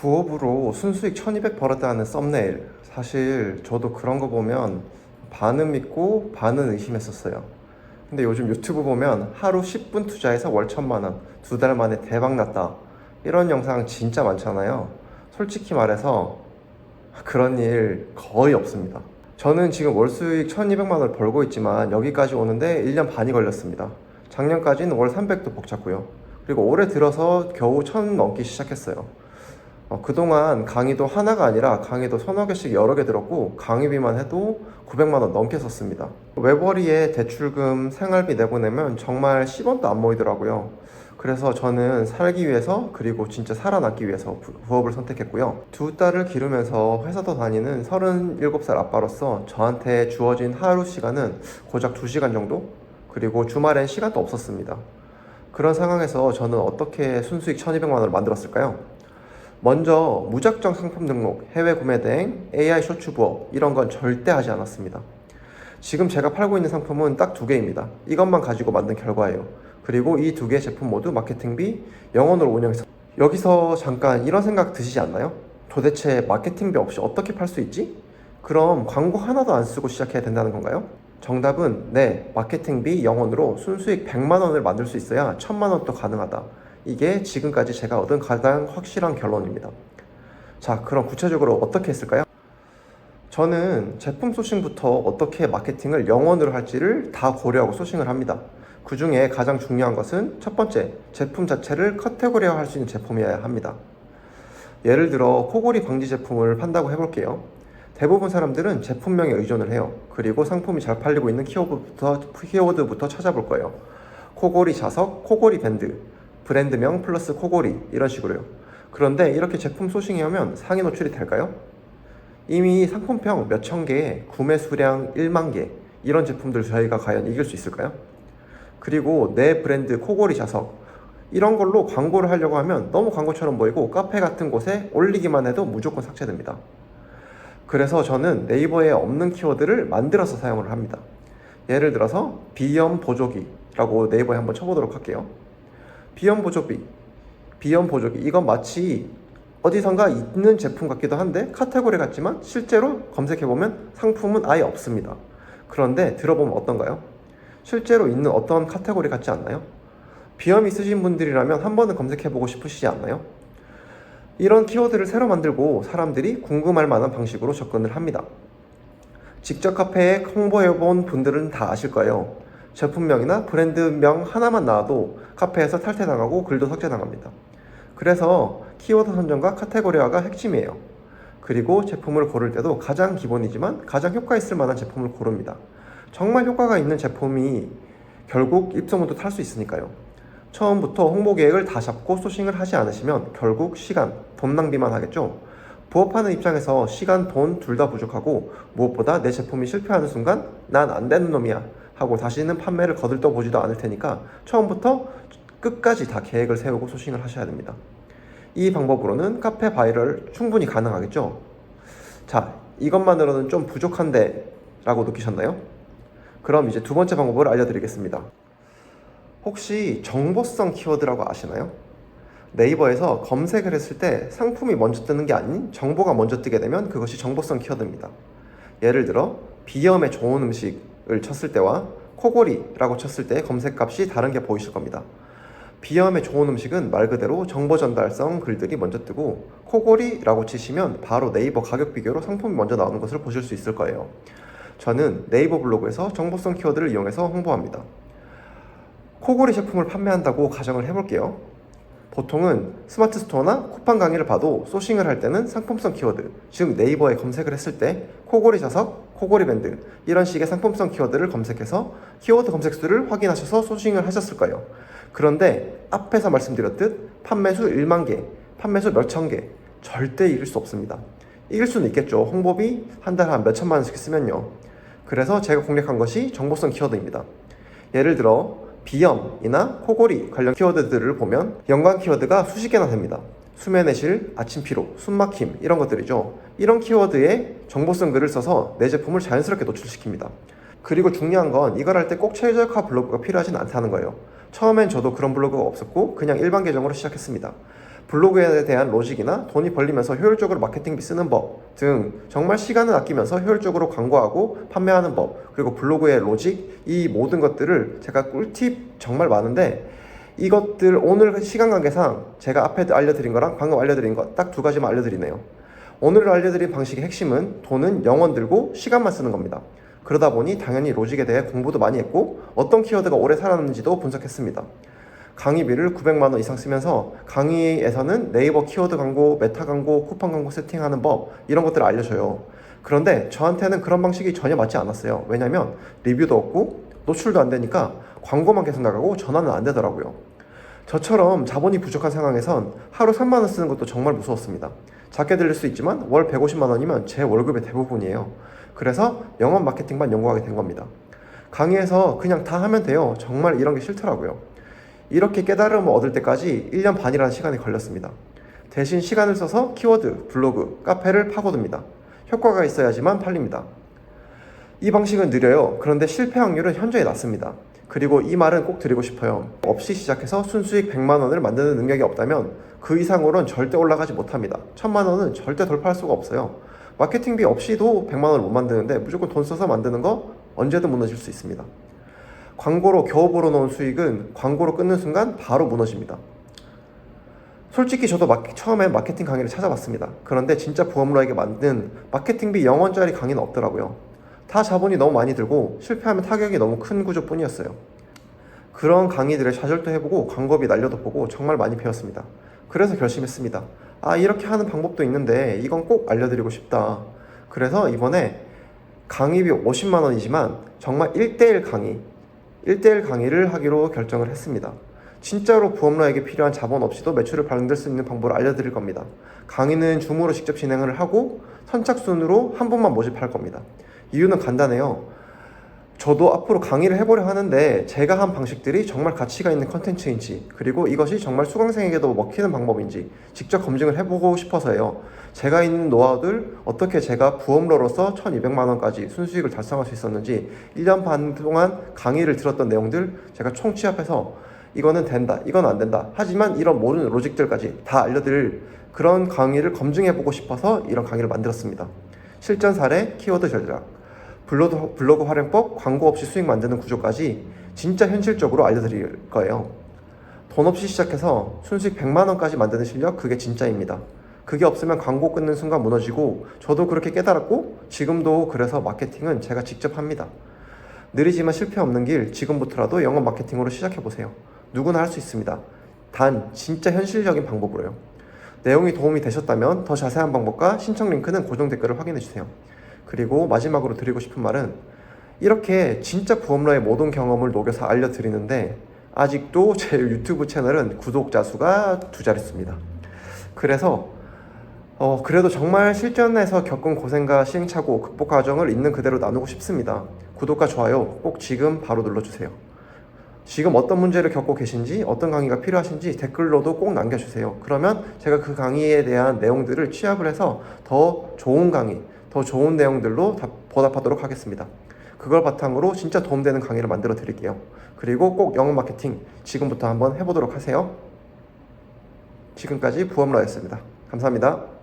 부업으로 순수익 1200 벌었다는 썸네일. 사실 저도 그런 거 보면 반은 믿고 반은 의심했었어요. 근데 요즘 유튜브 보면 하루 10분 투자해서 월 천만 원, 두 달 만에 대박 났다. 이런 영상 진짜 많잖아요. 솔직히 말해서 그런 일 거의 없습니다. 저는 지금 월 수익 1200만 원을 벌고 있지만 여기까지 오는데 1년 반이 걸렸습니다. 작년까지는 월 300도 벅찼고요. 그리고 올해 들어서 겨우 1000 넘기 시작했어요. 어, 그동안 강의도 하나가 아니라 강의도 서너 개씩 여러 개 들었고 강의비만 해도 900만 원 넘게 썼습니다. 외벌이에 대출금, 생활비 내보내면 정말 10원도 안 모이더라고요. 그래서 저는 살기 위해서 그리고 진짜 살아남기 위해서 부- 부업을 선택했고요. 두 딸을 기르면서 회사도 다니는 37살 아빠로서 저한테 주어진 하루 시간은 고작 2시간 정도? 그리고 주말엔 시간도 없었습니다. 그런 상황에서 저는 어떻게 순수익 1200만 원을 만들었을까요? 먼저 무작정 상품 등록, 해외 구매 대행, AI 쇼츠 부업 이런 건 절대 하지 않았습니다. 지금 제가 팔고 있는 상품은 딱 두 개입니다. 이것만 가지고 만든 결과예요. 그리고 이 두개 제품 모두 마케팅비 영원으로 운영해서 여기서 잠깐 이런 생각 드시지 않나요? 도대체 마케팅비 없이 어떻게 팔 수 있지? 그럼 광고 하나도 안 쓰고 시작해야 된다는 건가요? 정답은 네, 마케팅비 영원으로 순수익 100만 원을 만들 수 있어야 1000만 원도 가능하다. 이게 지금까지 제가 얻은 가장 확실한 결론입니다. 자, 그럼 구체적으로 어떻게 했을까요? 저는 제품 소싱부터 어떻게 마케팅을 영원으로 할지를 다 고려하고 소싱을 합니다. 그 중에 가장 중요한 것은 첫 번째, 제품 자체를 카테고리화 할 수 있는 제품이어야 합니다. 예를 들어 코골이 방지 제품을 판다고 해볼게요. 대부분 사람들은 제품명에 의존을 해요. 그리고 상품이 잘 팔리고 있는 키워드부터, 키워드부터 찾아볼 거예요. 코골이 자석, 코골이 밴드, 브랜드명 플러스 코골이 이런 식으로요. 그런데 이렇게 제품 소싱하면 상위 노출이 될까요? 이미 상품평 몇 천 개에 구매 수량 1만 개 이런 제품들 저희가 과연 이길 수 있을까요? 그리고 내 브랜드 코골이 자석 이런 걸로 광고를 하려고 하면 너무 광고처럼 보이고 카페 같은 곳에 올리기만 해도 무조건 삭제됩니다. 그래서 저는 네이버에 없는 키워드를 만들어서 사용을 합니다. 예를 들어서 비염 보조기라고 네이버에 한번 쳐보도록 할게요. 비염 보조기, 비염 보조기 이건 마치 어디선가 있는 제품 같기도 한데 카테고리 같지만 실제로 검색해 보면 상품은 아예 없습니다. 그런데 들어보면 어떤가요? 실제로 있는 어떤 카테고리 같지 않나요? 비염 있으신 분들이라면 한 번은 검색해 보고 싶으시지 않나요? 이런 키워드를 새로 만들고 사람들이 궁금할 만한 방식으로 접근을 합니다. 직접 카페에 홍보해 본 분들은 다 아실 거예요. 제품명이나 브랜드명 하나만 나와도 카페에서 탈퇴당하고 글도 삭제당합니다. 그래서 키워드 선정과 카테고리화가 핵심이에요. 그리고 제품을 고를 때도 가장 기본이지만 가장 효과 있을 만한 제품을 고릅니다. 정말 효과가 있는 제품이 결국 입소문도 탈 수 있으니까요. 처음부터 홍보 계획을 다 잡고 소싱을 하지 않으시면 결국 시간, 돈 낭비만 하겠죠. 부업하는 입장에서 시간, 돈 둘 다 부족하고 무엇보다 내 제품이 실패하는 순간 난 안 되는 놈이야 하고 다시는 판매를 거들떠 보지도 않을 테니까 처음부터 끝까지 다 계획을 세우고 소싱을 하셔야 됩니다. 이 방법으로는 카페 바이럴 충분히 가능하겠죠. 자, 이것만으로는 좀 부족한데 라고 느끼셨나요? 그럼 이제 두 번째 방법을 알려드리겠습니다. 혹시 정보성 키워드라고 아시나요? 네이버에서 검색을 했을 때 상품이 먼저 뜨는 게 아닌 정보가 먼저 뜨게 되면 그것이 정보성 키워드입니다. 예를 들어 비염에 좋은 음식 을 쳤을 때와 코골이라고 쳤을 때 검색값이 다른 게 보이실 겁니다. 비염에 좋은 음식은 말 그대로 정보 전달성 글들이 먼저 뜨고 코골이라고 치시면 바로 네이버 가격 비교로 상품이 먼저 나오는 것을 보실 수 있을 거예요. 저는 네이버 블로그에서 정보성 키워드를 이용해서 홍보합니다. 코골이 제품을 판매한다고 가정을 해볼게요. 보통은 스마트 스토어나 쿠팡 강의를 봐도 소싱을 할 때는 상품성 키워드, 즉 네이버에 검색을 했을 때 코골이 자석, 코골이 밴드 이런 식의 상품성 키워드를 검색해서 키워드 검색 수를 확인하셔서 소싱을 하셨을 거예요. 그런데 앞에서 말씀드렸듯 판매수 1만 개, 판매수 몇천 개 절대 이길 수 없습니다. 이길 수는 있겠죠. 홍보비 한 달에 한 몇천만 원씩 쓰면요. 그래서 제가 공략한 것이 정보성 키워드입니다. 예를 들어 비염이나 코골이 관련 키워드들을 보면 연관 키워드가 수십 개나 됩니다. 수면의 실, 아침 피로, 숨막힘 이런 것들이죠. 이런 키워드에 정보성 글을 써서 내 제품을 자연스럽게 노출시킵니다. 그리고 중요한 건 이걸 할 때 꼭 최적화 블로그가 필요하진 않다는 거예요. 처음엔 저도 그런 블로그가 없었고 그냥 일반 계정으로 시작했습니다. 블로그에 대한 로직이나 돈이 벌리면서 효율적으로 마케팅비 쓰는 법 등 정말 시간을 아끼면서 효율적으로 광고하고 판매하는 법 그리고 블로그의 로직 이 모든 것들을 제가 꿀팁 정말 많은데 이것들 오늘 시간 관계상 제가 앞에 알려드린 거랑 방금 알려드린 거딱두 가지만 알려드리네요. 오늘 알려드린 방식의 핵심은 돈은 영원 들고 시간만 쓰는 겁니다. 그러다 보니 당연히 로직에 대해 공부도 많이 했고 어떤 키워드가 오래 살았는지도 분석했습니다. 강의비를 900만 원 이상 쓰면서 강의에서는 네이버 키워드 광고, 메타 광고, 쿠팡 광고 세팅하는 법 이런 것들을 알려줘요. 그런데 저한테는 그런 방식이 전혀 맞지 않았어요. 왜냐면 리뷰도 없고 노출도 안 되니까 광고만 계속 나가고 전화는 안 되더라고요. 저처럼 자본이 부족한 상황에선 하루 3만 원 쓰는 것도 정말 무서웠습니다. 작게 들릴 수 있지만 월 150만 원이면 제 월급의 대부분이에요. 그래서 영업 마케팅만 연구하게 된 겁니다. 강의에서 그냥 다 하면 돼요. 정말 이런 게 싫더라고요. 이렇게 깨달음을 얻을 때까지 1년 반이라는 시간이 걸렸습니다. 대신 시간을 써서 키워드, 블로그, 카페를 파고듭니다. 효과가 있어야지만 팔립니다. 이 방식은 느려요. 그런데 실패 확률은 현저히 낮습니다. 그리고 이 말은 꼭 드리고 싶어요. 없이 시작해서 순수익 100만 원을 만드는 능력이 없다면 그 이상으로는 절대 올라가지 못합니다. 1000만 원은 절대 돌파할 수가 없어요. 마케팅비 없이도 100만 원을 못 만드는데 무조건 돈 써서 만드는 거 언제든 무너질 수 있습니다. 광고로 겨우 벌어놓은 수익은 광고로 끊는 순간 바로 무너집니다. 솔직히 저도 마, 처음에 마케팅 강의를 찾아봤습니다. 그런데 진짜 부업러에게 만든 마케팅비 0원짜리 강의는 없더라고요. 다 자본이 너무 많이 들고 실패하면 타격이 너무 큰 구조뿐이었어요. 그런 강의들을 좌절도 해보고 광고비 날려도 보고 정말 많이 배웠습니다. 그래서 결심했습니다. 아 이렇게 하는 방법도 있는데 이건 꼭 알려드리고 싶다. 그래서 이번에 강의비 50만 원이지만 정말 1대1 강의, 1대1 강의를 하기로 결정을 했습니다. 진짜로 부업러에게 필요한 자본 없이도 매출을 만들 수 있는 방법을 알려드릴 겁니다. 강의는 줌으로 직접 진행을 하고 선착순으로 한 분만 모집할 겁니다. 이유는 간단해요. 저도 앞으로 강의를 해보려 하는데 제가 한 방식들이 정말 가치가 있는 컨텐츠인지 그리고 이것이 정말 수강생에게도 먹히는 방법인지 직접 검증을 해보고 싶어서요. 제가 있는 노하우들 어떻게 제가 부업러로서 1200만 원까지 순수익을 달성할 수 있었는지 1년 반 동안 강의를 들었던 내용들 제가 총 취합해서 이거는 된다, 이건 안 된다. 하지만 이런 모든 로직들까지 다 알려드릴 그런 강의를 검증해보고 싶어서 이런 강의를 만들었습니다. 실전 사례, 키워드 전략, 블로그, 블로그 활용법, 광고 없이 수익 만드는 구조까지 진짜 현실적으로 알려드릴 거예요. 돈 없이 시작해서 순수익 100만 원까지 만드는 실력 그게 진짜입니다. 그게 없으면 광고 끊는 순간 무너지고 저도 그렇게 깨달았고 지금도 그래서 마케팅은 제가 직접 합니다. 느리지만 실패 없는 길 지금부터라도 영업 마케팅으로 시작해 보세요. 누구나 할 수 있습니다. 단 진짜 현실적인 방법으로요. 내용이 도움이 되셨다면 더 자세한 방법과 신청 링크는 고정 댓글을 확인해 주세요. 그리고 마지막으로 드리고 싶은 말은 이렇게 진짜 부업러의 모든 경험을 녹여서 알려드리는데 아직도 제 유튜브 채널은 구독자 수가 두 자릿수입니다. 그래서 어, 그래도 정말 실전에서 겪은 고생과 시행착오, 극복 과정을 있는 그대로 나누고 싶습니다. 구독과 좋아요 꼭 지금 바로 눌러주세요. 지금 어떤 문제를 겪고 계신지, 어떤 강의가 필요하신지 댓글로도 꼭 남겨주세요. 그러면 제가 그 강의에 대한 내용들을 취합을 해서 더 좋은 강의, 더 좋은 내용들로 다 보답하도록 하겠습니다. 그걸 바탕으로 진짜 도움되는 강의를 만들어 드릴게요. 그리고 꼭 영어 마케팅 지금부터 한번 해보도록 하세요. 지금까지 부업러였습니다. 감사합니다.